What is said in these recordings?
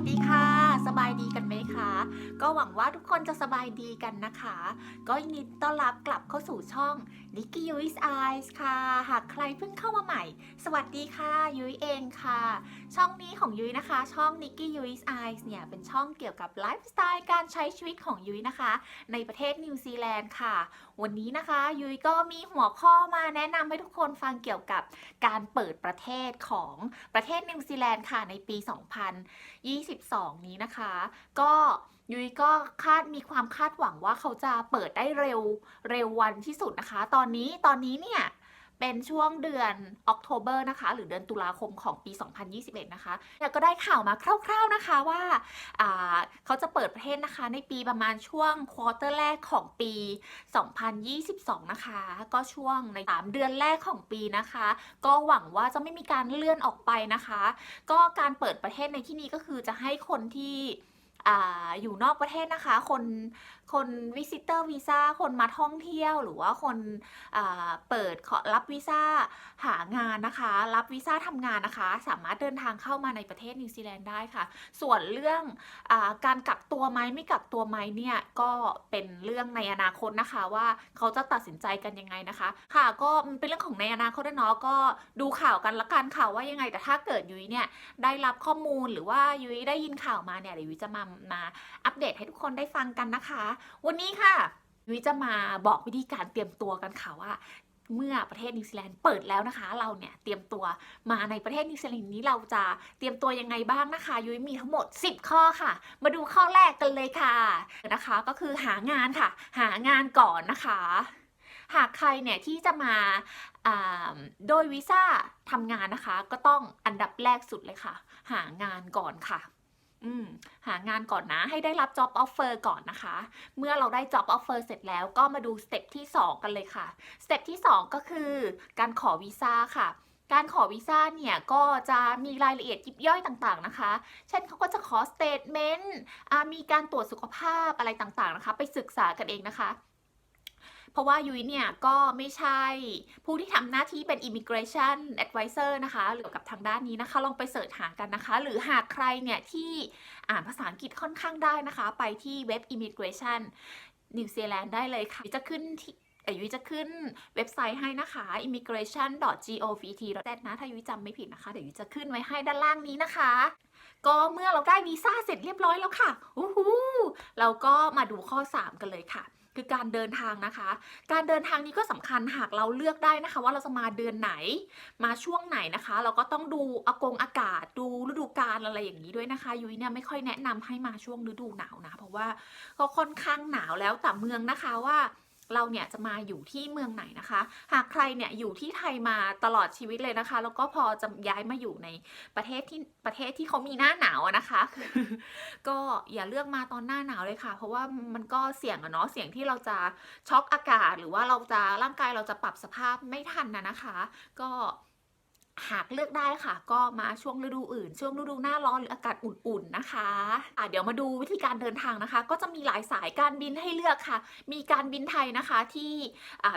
วัสดีค่ะ สบายดีกันไหม ก็หวังว่าทุกคนจะสบายดีกันนะคะ ก็ยินดีต้อนรับกลับเข้าสู่ช่อง n i k i y u i s Eyes ค่ะ หากใครเพิ่งเข้ามาใหม่ สวัสดีค่ะยุ้ยเองค่ะ ช่องนี้ของยุ้ยนะคะ ช่อง n i k i y u i s Eyes เนี่ยเป็นช่องเกี่ยวกับไลฟ์สไตล์การใช้ชีวิตของยุ้ยนะคะ ในประเทศนิวซีแลนด์ค่ะ วันนี้นะคะยุ้ยก็มีหัวข้อมาแนะนำให้ทุกคนฟังเกี่ยวกับการเปิดประเทศของประเทศนิวซีแลนด์ค่ะในปี 2022 นี้นะคะ ก็ ยุ้ยก็คาดมีความคาดหวังว่าเขาจะเปิดได้เร็วเร็ววันที่สุดนะคะ ตอนนี้ตอนนี้เนี่ยเป็นช่วงเดือนออกโทเบอร์นะคะ หรือเดือนตุลาคมของปี 2021 นะคะแล้วก็ได้ข่าวมาคร่าว ๆนะคะว่าาเขาจะเปิดประเทศนะคะ ในปีประมาณช่วงควอเตอร์แรกของปี 2022 นะคะ ก็ช่วงใน 3 เดือนแรกของปีนะคะ ก็หวังว่าจะไม่มีการเลื่อนออกไปนะคะ ก็การเปิดประเทศในที่นี้ก็คือจะให้คนที่ ออยู่นอกประเทศนะคะ คน คนวิสิเตอร์วีซ่าคนมาท่องเที่ยวหรือว่าคนอ่าเปิดขอรับวีซ่าหางานนะคะ รับวีซ่าทำงานนะคะ สามารถเดินทางเข้ามาในประเทศนิวซีแลนด์ได้ค่ะ ส่วนเรื่องอาการกักตัวไหมไม่กักตัวไหมเนี่ยก็เป็นเรื่องในอนาคตนะคะว่าเขาจะตัดสินใจกันยังไงนะคะ ค่ะก็มันเป็นเรื่องของในอนาคตด้วยเนาะก็ดูข่าวกันละกันค่ะว่ายังไงแต่ถ้าเกิดยุ้ยเนี่ยได้รับข้อมูลหรือว่ายุ้ยได้ยินข่าวมาเนี่ยเดี๋ยวยุ้ยจะมามาอัปเดตให้ทุกคนได้ฟังกันนะคะวันนี้ค่ะยุ้ยจะมาบอกวิธีการเตรียมตัวกันค่ะว่า เมื่อประเทศนิวซีแลนด์เปิดแล้วนะคะ เราเนี่ยเตรียมตัวมาในประเทศนิวซีแลนด์นี้เราจะเตรียมตัวยังไงบ้างนะคะ ยุ้ยมีทั้งหมด 10 ข้อค่ะ มาดูข้อแรกกันเลยค่ะนะคะ ก็คือหางานค่ะ หางานก่อนนะคะ หากใครเนี่ยที่จะมาโดยวีซ่าทำงานนะคะ ก็ต้องอันดับแรกสุดเลยค่ะ หางานก่อนค่ะ หางานก่อนนะให้ได้รับ job offer ก่อนนะคะ เมื่อเราได้ job offer เสร็จแล้วก็มาดูสเต็ปที่ 2 กันเลยค่ะสเต็ปที่ 2 ก็คือการขอวีซ่าค่ะการขอวีซ่าเนี่ยก็จะมีรายละเอียดยิบย่อยต่างๆนะคะ เช่นเขาก็จะขอสเตทเมนต์มีการตรวจสุขภาพอะไรต่างๆนะคะ ไปศึกษากันเองนะคะ เพราะว่ายุ้ยเนี่ยก็ไม่ใช่ผู้ที่ทำหน้าที่เป็น immigration advisor นะคะเกี่ยวกับทางด้านนี้นะคะ ลองไปเสิร์ชหากันนะคะ หรือหากใครเนี่ยที่อ่านภาษาอังกฤษค่อนข้างได้นะคะ ไปที่เว็บ immigration นิวซีแลนด์ได้เลยค่ะยุ้ยจะขึ้นที่เอ่ยุ้ยจะขึ้นเว็บไซต์ให้นะคะ immigration.govt.net นะ ถ้ายุ้ยจำไม่ผิดนะคะ เดี๋ยวยุ้ยจะขึ้นไว้ให้ด้านล่างนี้นะคะ ก็เมื่อเราได้วีซ่าเสร็จเรียบร้อยแล้วค่ะอู้หูเราก็มาดูข้อ 3 กันเลยค่ะ คือการเดินทางนะคะ การเดินทางนี้ก็สำคัญหากเราเลือกได้นะคะ ว่าเราจะมาเดือนไหน มาช่วงไหนนะคะ เราก็ต้องดูอากงอากาศดูฤดูกาลอะไรอย่างนี้ด้วยนะคะ ยุ้ยเนี่ยไม่ค่อยแนะนำให้มาช่วงฤดูหนาวนะ เพราะว่าก็ค่อนข้างหนาวแล้วแต่เมืองนะคะว่า เราเนี่ยจะมาอยู่ที่เมืองไหนนะคะ หากใครเนี่ยอยู่ที่ไทยมาตลอดชีวิตเลยนะคะ แล้วก็พอจะย้ายมาอยู่ในประเทศที่ประเทศที่เขามีหน้าหนาวอะนะคะก็อย่าเลือกมาตอนหน้าหนาวเลยค่ะ เพราะว่ามันก็เสี่ยงอะเนาะเสี่ยงที่เราจะช็อกอากาศ หรือว่าเราจะร่างกายเราจะปรับสภาพไม่ทันนะนะคะ ก็ หากเลือกได้ค่ะ ก็มาช่วงฤดูอื่น ช่วงฤดูหน้าร้อนหรืออากาศอุ่นๆนะคะอะเดี๋ยวมาดูวิธีการเดินทางนะคะ ก็จะมีหลายสายการบินให้เลือกค่ะ มีการบินไทยนะคะที่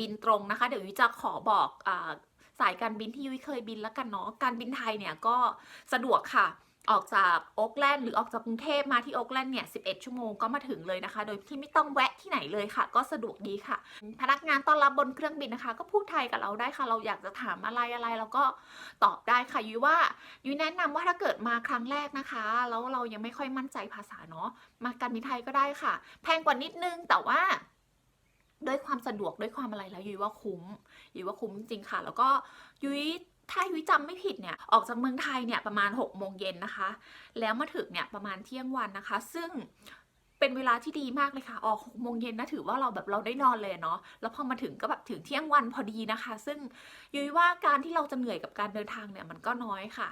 บินตรงนะคะ เดี๋ยวยุ้ยจะขอบอกอสายการบินที่ยุ้ยเคยบินแล้วกันเนาะการบินไทยเนี่ยก็สะดวกค่ะ ออกจากโอ๊กแลนด์หรือออกจากกรุงเทพมาที่โอ๊กแลนด์เนี่ย 11 ชั่วโมงก็มาถึงเลยนะคะ โดยที่ไม่ต้องแวะที่ไหนเลยค่ะ ก็สะดวกดีค่ะ พนักงานต้อนรับบนเครื่องบินนะคะ ก็พูดไทยกับเราได้ค่ะ เราอยากจะถามอะไรอะไรเราก็ตอบได้ค่ะยุ้ยว่ายุ้ยแนะนำว่าถ้าเกิดมาครั้งแรกนะคะ แล้วเรายังไม่ค่อยมั่นใจภาษาเนาะ มาการบินไทยก็ได้ค่ะ แพงกว่านิดนึงแต่ว่าด้วยความสะดวกด้วยความอะไรแล้วยุ้ยว่าคุ้มยุ้ยว่าคุ้มจริงๆค่ะ แล้วก็ยุ้ย ถ้ายุ้ยจำไม่ผิดเนี่ยออกจากเมืองไทยเนี่ยประมาณ6กโมงเย็นนะคะ แล้วมาถึงเนี่ยประมาณเที่ยงวันนะคะ ซึ่งเป็นเวลาที่ดีมากเลยค่ะ ออกหกโมงเย็นนะถือว่าเราแบบเราได้นอนเลยเนาะ แล้วพอมาถึงก็แบบถึงเที่ยงวันพอดีนะคะ ซึ่งยุ้ยว่าการที่เราจะเหนื่อยกับการเดินทางเนี่ยมันก็น้อยค่ะ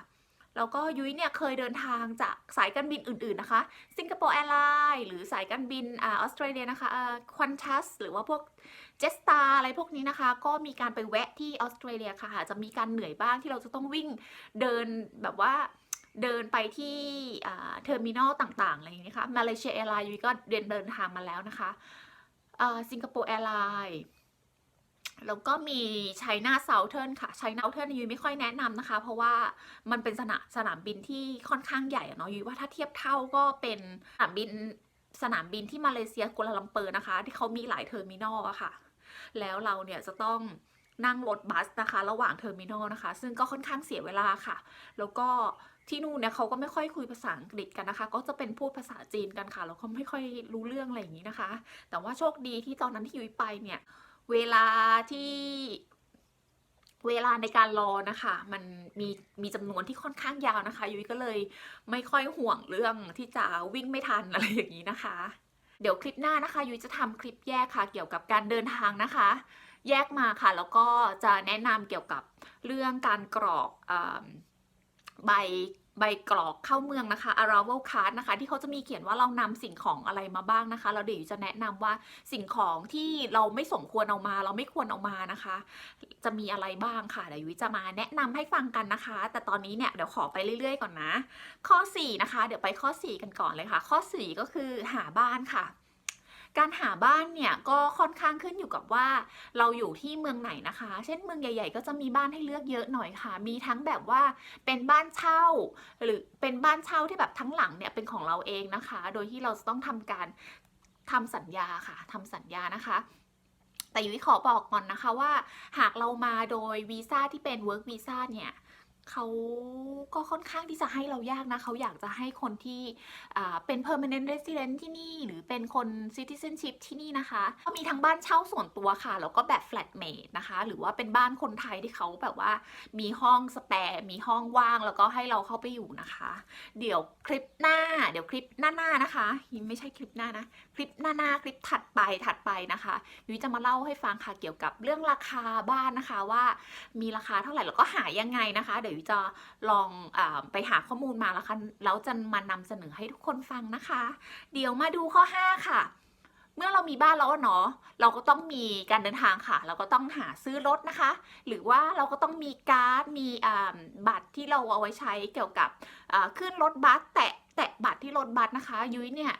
แล้วก็ยุ้ยเนี่ยเคยเดินทางจากสายการบินอื่นๆนะคะสิงคโปร์แอร์ไลน์หรือสายการบินออสเตรเลียนะคะควันทัสหรือว่าพวกเจสตาอะไรพวกนี้นะคะ ก็มีการไปแวะที่ออสเตรเลียค่ะจจะมีการเหนื่อยบ้างที่เราจะต้องวิ่งเดินแบบว่าเดินไปที่เทอร์มินอลต่างๆ อะไรอย่างนี้ค่ะมาเลเซียแอร์ไลน์ยุ้ยก็เดินเดินทางมาแล้วนะคะสิงคโปร์แอร์ไลน์ แล้วก็มีไชน่าเซาเทิร์นค่ะไชน่าเซาเทิร์นยุ้ยไม่ค่อยแนะนำนะคะ เพราะว่ามันเป็นสนามสนามบินที่ค่อนข้างใหญ่เนาะยุ้ยว่าถ้าเทียบเท่าก็เป็นสนามบินสนามบินที่มาเลเซียกัวลาลัมเปอร์นะคะ ที่เขามีหลายเทอร์มินอลอะค่ะ แล้วเราเนี่ยจะต้องนั่งรถบัสนะคะ ระหว่างเทอร์มินอลนะคะ ซึ่งก็ค่อนข้างเสียเวลาค่ะ แล้วก็ที่นู่นเนี่ยเขาก็ไม่ค่อยคุยภาษาอังกฤษกันนะคะ ก็จะเป็นพูดภาษาจีนกันค่ะแล้วก็ไม่ค่อยรู้เรื่องอะไรอย่างนี้นะคะ แต่ว่าโชคดีที่ตอนนั้นที่ยุ้ยไปเนี่ย เวลาที่เวลาในการรอนะคะ มันมีมีจำนวนที่ค่อนข้างยาวนะคะยุ้ยก็เลยไม่ค่อยห่วงเรื่องที่จะวิ่งไม่ทันอะไรอย่างนี้นะคะ เดี๋ยวคลิปหน้านะคะยุ้ยจะทำคลิปแยกค่ะ เกี่ยวกับการเดินทางนะคะ แยกมาค่ะ แล้วก็จะแนะนำเกี่ยวกับเรื่องการกรอกอใบ ใบกรอกเข้าเมืองนะคะ arrival card นะคะ ที่เขาจะมีเขียนว่าเรานำสิ่งของอะไรมาบ้างนะคะแล้วเดี๋ยวจะแนะนำว่าสิ่งของที่เราไม่สมควรเอามา เราไม่ควรเอามานะคะ จะมีอะไรบ้างค่ะเดี๋ยวยุ้ยจะมาแนะนำให้ฟังกันนะคะ แต่ตอนนี้เนี่ยเดี๋ยวขอไปเรื่อยๆก่อนนะ ข้อ 4 นะคะ เดี๋ยวไปข้อ 4 กันก่อนเลยค่ะ ข้อ 4 ก็คือหาบ้านค่ะ การหาบ้านเนี่ยก็ค่อนข้างขึ้นอยู่กับว่า เราอยู่ที่เมืองไหนนะคะ เช่นเมืองใหญ่ ๆ ก็จะมีบ้านให้เลือกเยอะหน่อยค่ะ มีทั้งแบบว่าเป็นบ้านเช่า หรือเป็นบ้านเช่าที่แบบทั้งหลังเนี่ยเป็นของเราเองนะคะ โดยที่เราจะต้องทำการทำสัญญาค่ะทำสัญญานะคะแต่ยุ้ยขอบอกก่อนนะคะว่า หากเรามาโดยวีซ่าที่เป็น work visa เนี่ย เขาก็ค่อนข้างที่จะให้เรายากนะ เขาอยากจะให้คนที่เป็น permanent resident ที่นี่ หรือเป็นคน citizenship ที่นี่นะคะก็มีทั้งบ้านเช่าส่วนตัวค่ะ แล้วก็แบบ flatmate นะคะ หรือว่าเป็นบ้านคนไทยที่เขาแบบว่ามีห้องสแปร์มีห้องว่างแล้วก็ให้เราเข้าไปอยู่นะคะ เดี๋ยวคลิปหน้า เดี๋ยวคลิปหน้าๆนะคะไม่ใช่คลิปหน้านะ คลิปหน้าๆคลิปถัดไปถัดไปนะคะยุ้ยจะมาเล่าให้ฟังค่ะเกี่ยวกับเรื่องราคาบ้านนะคะว่ามีราคาเท่าไหร่แล้วก็หายังไงนะคะเดี๋ยวยุ้ยจะลองอไปหาข้อมูลมาแล้วค่ะแล้วจะมานำเสนอให้ทุกคนฟังนะคะ เดี๋ยวมาดูข้อ 5 ค่ะ เมื่อเรามีบ้านแล้วเนาะเราก็ต้องมีการเดินทางค่ะ เราก็ต้องหาซื้อรถนะคะ หรือว่าเราก็ต้องมีการ์ดมีบัตรที่เราเอาไว้ใช้เกี่ยวกับขึ้นรถบัสแตะแตะบัตรที่รถบัสนะคะ ยุ้ยเนี่ย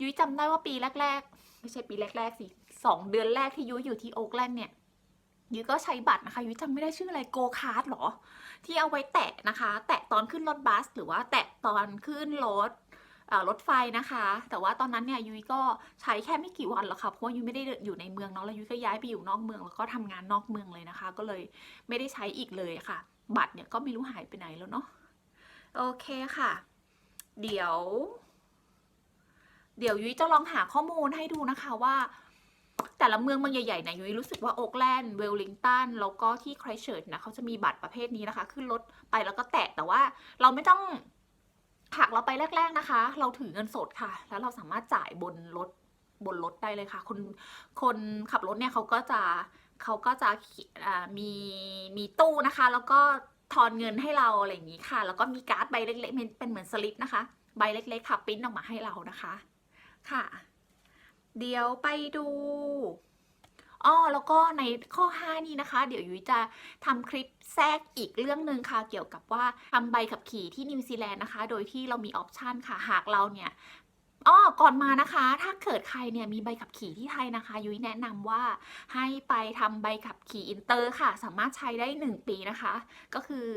ยุ้ยจำได้ว่าปีแรก ๆ ไม่ใช่ปีแรกๆสิสองเดือนแรกที่ยุ้ยอยู่ที่โอ๊กแลนด์เนี่ย ยุ้ยก็ใช้บัตรนะคะยุ้ยจำไม่ได้ชื่ออะไรโกคาร์ดหรอ ที่เอาไว้แตะนะคะ แตะตอนขึ้นรถบัส หรือว่าแตะตอนขึ้นรถรถไฟนะคะ แต่ว่าตอนนั้นเนี่ยยุ้ยก็ใช้แค่ไม่กี่วันหรอกค่ะเพราะว่ายุ้ยไม่ได้อยู่ในเมืองเนาะแล้วยุ้ยก็ย้ายไปอยู่นอกเมืองแล้วก็ทำงานนอกเมืองเลยนะคะ ก็เลยไม่ได้ใช้อีกเลยค่ะ บัตรเนี่ยก็ไม่รู้หายไปไหนแล้วเนาะโอเคค่ะ เดี๋ยว เดี๋ยวยุ้ยจะลองหาข้อมูลให้ดูนะคะว่า แต่ละเมืองเมืองใหญ่ๆนี่ยยุ้ยรู้สึกว่าโอ๊กแลนด์เวลลิงตันแล้วก็ที่ไครเชิร์ชนะเขาจะมีบัตรประเภทนี้นะคะ ขึ้นรถไปแล้วก็แตะแต่ว่าเราไม่ต้องหากเราไปแรก ๆนะคะ เราถือเงินสดค่ะ แล้วเราสามารถจ่ายบนรถบนรถได้เลยค่ะ คนคนขับรถเนี่ยเขาก็จะเขาก็จะมีมีตู้นะคะ แล้วก็ทอนเงินให้เราอะไรอย่างนี้ค่ะ แล้วก็มีการ์ดใบเล็กๆเป็นเหมือนสลิปนะคะ ใบเล็กๆค่ะปิ้นออกมาให้เรานะคะ ค่ะ เดี๋ยวไปดูอ้อแล้วก็ในข้อ 5 นี้นะคะ เดี๋ยวยุ้ยจะทำคลิปแทรกอีกเรื่องหนึ่งค่ะ เกี่ยวกับว่าทำใบขับขี่ที่นิวซีแลนด์นะคะ โดยที่เรามีออปชันค่ะ หากเราเนี่ยอ้อก่อนมานะคะ ถ้าเกิดใครเนี่ยมีใบขับขี่ที่ไทยนะคะ ยุ้ยแนะนำว่าให้ไปทำใบขับขี่อินเตอร์ค่ะ สามารถใช้ได้ 1 ปีนะคะ ก็คือ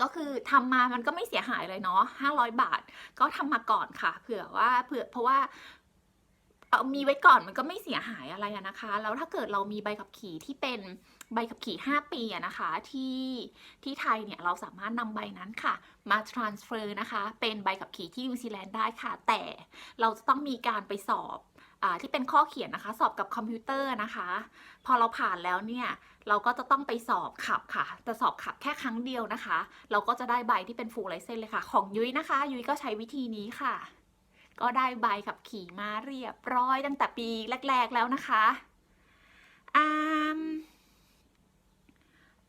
ก็คือทำมามันก็ไม่เสียหายเลยเนาะ500 บาท ก็ทำมาก่อนค่ะ เผื่อว่าเผื่อเพราะว่า เอามีไว้ก่อนมันก็ไม่เสียหายอะไรนะคะ แล้วถ้าเกิดเรามีใบขับขี่ที่เป็นใบขับขี่ 5 ปีนะคะ ที่ที่ไทยเนี่ยเราสามารถนำใบนั้นค่ะ มา transfer นะคะ เป็นใบขับขี่ที่นิวซีแลนด์ได้ค่ะ แต่เราจะต้องมีการไปสอบอที่เป็นข้อเขียนนะคะ สอบกับคอมพิวเตอร์นะคะ พอเราผ่านแล้วเนี่ย เราก็จะต้องไปสอบขับค่ะแต่สอบขับแค่ครั้งเดียวนะคะ เราก็จะได้ใบที่เป็น full license เลยค่ะ ของยุ้ยนะคะ ยุ้ยก็ใช้วิธีนี้ค่ะ ก็ได้ใบขับขี่มาเรียบร้อยตั้งแต่ปีแรก ๆแล้วนะคะอ่าม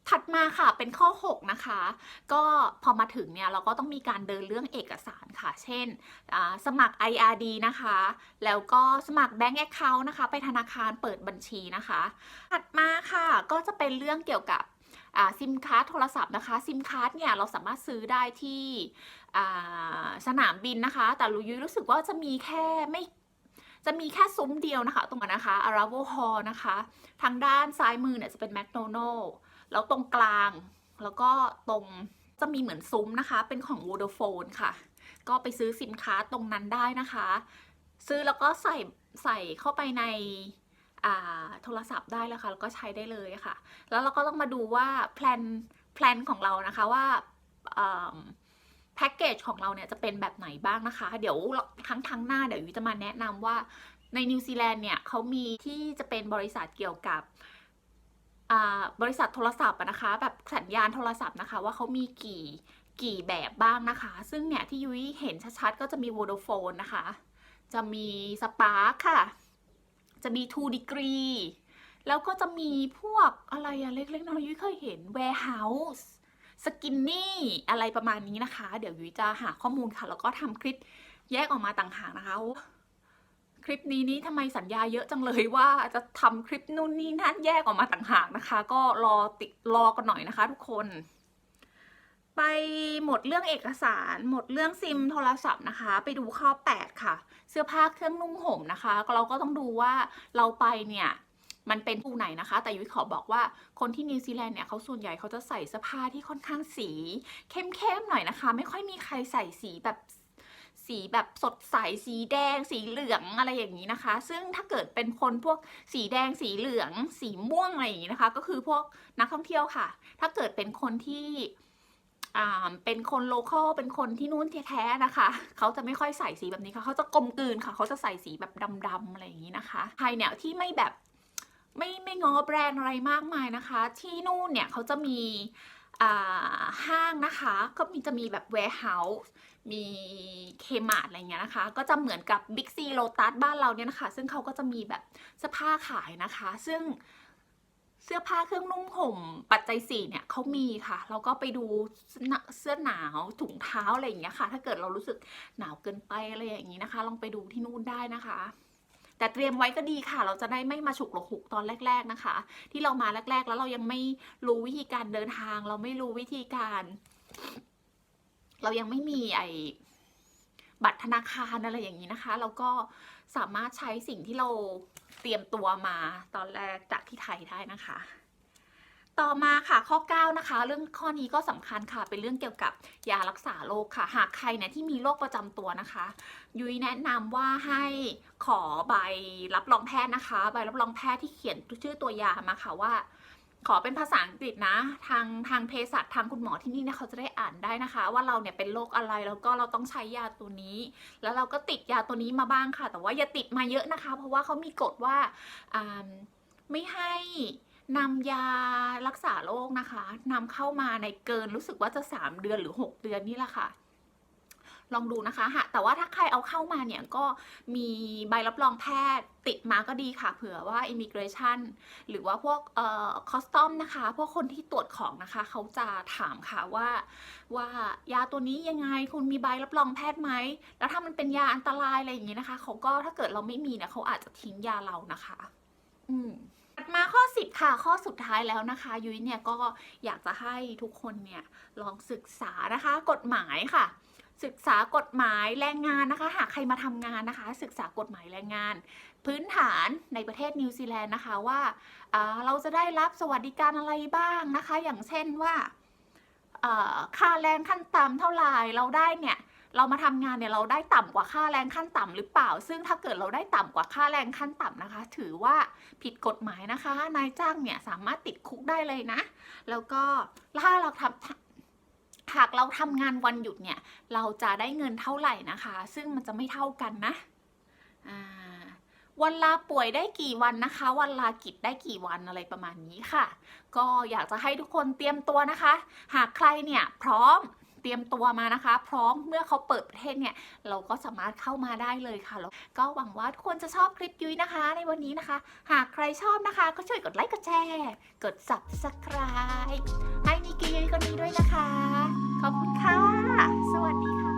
ถัดมาค่ะเป็นข้อ 6 นะคะ ก็พอมาถึงเนี่ยเราก็ต้องมีการเดินเรื่องเอกสารค่ะ เช่นอ่าสมัคร IRD นะคะ แล้วก็สมัคร Bank Account นะคะ ไปธนาคารเปิดบัญชีนะคะ ถัดมาค่ะก็จะเป็นเรื่องเกี่ยวกับซิมการ์ดโทรศัพท์นะคะ ซิมการ์ดเนี่ยเราสามารถซื้อได้ที่ สนามบินนะคะ แต่รู้ยุ้ยรู้สึกว่าจะมีแค่ไม่จะมีแค่ซุ้มเดียวนะคะ ตรงนั้นนะคะ Aravo Hall นะคะ ทางด้านซ้ายมือเนี่ยจะเป็น McDonald แล้วตรงกลางแล้วก็ตรงจะมีเหมือนซุ้มนะคะ เป็นของ Vodafone ค่ะ ก็ไปซื้อสินค้าตรงนั้นได้นะคะ ซื้อแล้วก็ใส่ใส่เข้าไปในโทรศัพท์ได้แล้วค่ะ แล้วก็ใช้ได้เลยค่ะ แล้วเราก็ต้องมาดูว่าแพลนแพลนของเรานะคะว่า แพ็กเกจของเราเนี่ยจะเป็นแบบไหนบ้างนะคะ เดี๋ยวครั้งครั้งหน้าเดี๋ยวยุ้ยจะมาแนะนำว่าในนิวซีแลนด์เนี่ยเขามีที่จะเป็นบริษัทเกี่ยวกับอ่าบริษัทโทรศัพท์นะคะ แบบสัญญาณโทรศัพท์นะคะ ว่าเขามีกี่กี่แบบบ้างนะคะ ซึ่งเนี่ยที่ยุ้ยเห็นชัดๆ ก็จะมี Vodafone นะคะ จะมี Spark ค่ะ จะมี 2 degree แล้วก็จะมีพวกอะไรอะเล็กๆน้อยๆยุ้ยเคยเห็น warehouse skinny อะไรประมาณนี้นะคะ เดี๋ยวยุ้ยจะหาข้อมูลค่ะ แล้วก็ทำคลิปแยกออกมาต่างหากนะคะ คลิปนี้นี่ทำไมสัญญาเยอะจังเลยว่าจะทำคลิปนู่นนี่นั่นแยกออกมาต่างหากนะคะ ก็รอติดรอกันหน่อยนะคะ ทุกคน ไปหมดเรื่องเอกสาร หมดเรื่องซิมโทรศัพท์นะคะ ไปดูข้อ 8 ค่ะ เสื้อผ้าเครื่องนุ่งห่มนะคะเราก็ต้องดูว่าเราไปเนี่ย มันเป็นผู้ไหนนะคะ แต่ยุ้ยขอบอกว่าคนที่นิวซีแลนด์เนี่ยเขาส่วนใหญ่เขาจะใส่เสื้อผ้าที่ค่อนข้างสี เข้มๆหน่อยนะคะ ไม่ค่อยมีใครใส่สีแบบสีแบบสดใสสีแดง สีเหลืองอะไรอย่างนี้นะคะ ซึ่งถ้าเกิดเป็นคนพวกสีแดงสีเหลือง สีม่วงอะไรอย่างนี้นะคะ ก็คือพวกนักท่องเที่ยวค่ะ ถ้าเกิดเป็นคนที่อ่าเป็นคนโลเคอลเป็นคนที่นู่นแท้ๆนะคะ เขาจะไม่ค่อยใส่สีแบบนี้ค่ะ เขาจะกลมกลืนค่ะ เขาจะใส่สีแบบดำๆอะไรอย่างนี้นะคะไทยเนี่ยที่ไม่แบบ ไม่ไม่ง้อแบรนด์อะไรมากมายนะคะ ที่นู่นเนี่ยเขาจะมีห้างนะคะ ก็มีจะมีแบบ warehouse มีเคมาร์อะไรเงี้ยนะคะ ก็จะเหมือนกับ Big C Lotus บ้านเราเนี่ยนะคะ ซึ่งเขาก็จะมีแบบเสื้อผ้าขายนะคะ ซึ่งเสื้อผ้าเครื่องนุ่งห่มปัจจัยสี่เนี่ยเขามีค่ะ เราก็ไปดูเสื้อหนาวถุงเท้าอะไรอย่างเงี้ยค่ะ ถ้าเกิดเรารู้สึกหนาวเกินไปอะไรอย่างงี้นะคะ ลองไปดูที่นู่นได้นะคะ แต่เตรียมไว้ก็ดีค่ะ เราจะได้ไม่มาฉุกหลกหุกตอนแรก ๆนะคะ ที่เรามาแรก ๆ แล้วเรายังไม่รู้วิธีการเดินทาง เราไม่รู้วิธีการ เรายังไม่มีไอ้บัตรธนาคารอะไรอย่างนี้นะคะเราก็สามารถใช้สิ่งที่เราเตรียมตัวมาตอนแรกจากที่ไทยได้นะคะ ต่อมาค่ะข้อ 9 นะคะ เรื่องข้อนี้ก็สำคัญค่ะ เป็นเรื่องเกี่ยวกับยารักษาโรคค่ะ หากใครเนี่ยที่มีโรคประจำตัวนะคะ ยุ้ยแนะนำว่าให้ขอใบรับรองแพทย์นะคะ ใบรับรองแพทย์ที่เขียนชื่อตัวยามาค่ะว่า ขอเป็นภาษาอังกฤษนะ ทางทางเภสัชทางคุณหมอที่นี่เนี่ยเขาจะได้อ่านได้นะคะ ว่าเราเนี่ยเป็นโรคอะไรแล้วก็เราต้องใช้ยาตัวนี้ แล้วเราก็ติดยาตัวนี้มาบ้างค่ะ แต่ว่าอย่าติดมาเยอะนะคะ เพราะว่าเขามีกฎว่าไม่ให้ นำยารักษาโรคนะคะนำเข้ามาในเกินรู้สึกว่าจะ 3 เดือนหรือ 6 เดือนนี่แหละค่ะ ลองดูนะคะฮะแต่ว่าถ้าใครเอาเข้ามาเนี่ยก็มีใบรับรองแพทย์ติดมาก็ดีค่ะ เผื่อว่า immigration หรือว่าพวกเอ่อ custom นะคะ พวกคนที่ตรวจของนะคะ เขาจะถามค่ะว่าว่ายาตัวนี้ยังไงคุณมีใบรับรองแพทย์ไหม แล้วถ้ามันเป็นยาอันตรายอะไรอย่างนี้นะคะ เขาก็ถ้าเกิดเราไม่มีเนี่ยเขาอาจจะทิ้งยาเรานะคะ อืม มาข้อ 10 ค่ะ ข้อสุดท้ายแล้วนะคะ ยุ้ยเนี่ยก็อยากจะให้ทุกคนเนี่ยลองศึกษานะคะ กฎหมายค่ะ ศึกษากฎหมายแรงงานนะคะ หากใครมาทำงานนะคะ ศึกษากฎหมายแรงงาน พื้นฐานในประเทศนิวซีแลนด์นะคะว่าเราจะได้รับสวัสดิการอะไรบ้างนะคะ อย่างเช่นว่าค่าแรงขั้นต่ำเท่าไหร่เราได้เนี่ย เรามาทำงานเนี่ยเราได้ต่ำกว่าค่าแรงขั้นต่ำหรือเปล่า ซึ่งถ้าเกิดเราได้ต่ำกว่าค่าแรงขั้นต่ำนะคะ ถือว่าผิดกฎหมายนะคะ นายจ้างเนี่ยสามารถติดคุกได้เลยนะ แล้วก็ถ้าเราทำหากเราทำงานวันหยุดเนี่ย เราจะได้เงินเท่าไหร่นะคะ ซึ่งมันจะไม่เท่ากันนะวันลาป่วยได้กี่วันนะคะ วันลากิจได้กี่วันอะไรประมาณนี้ค่ะ ก็อยากจะให้ทุกคนเตรียมตัวนะคะ หากใครเนี่ยพร้อม เตรียมตัวมานะคะ พร้อมเมื่อเขาเปิดประเทศเนี่ยเราก็สามารถเข้ามาได้เลยค่ะแล้วก็หวังว่าทุกคนจะชอบคลิปยุ้ยนะคะ ในวันนี้นะคะ หากใครชอบนะคะ ก็ช่วยกดไลค์กดแชร์กด subscribe ให้นิกกี้ยุ้ยคนนี้ด้วยนะคะ ขอบคุณค่ะ สวัสดีค่ะ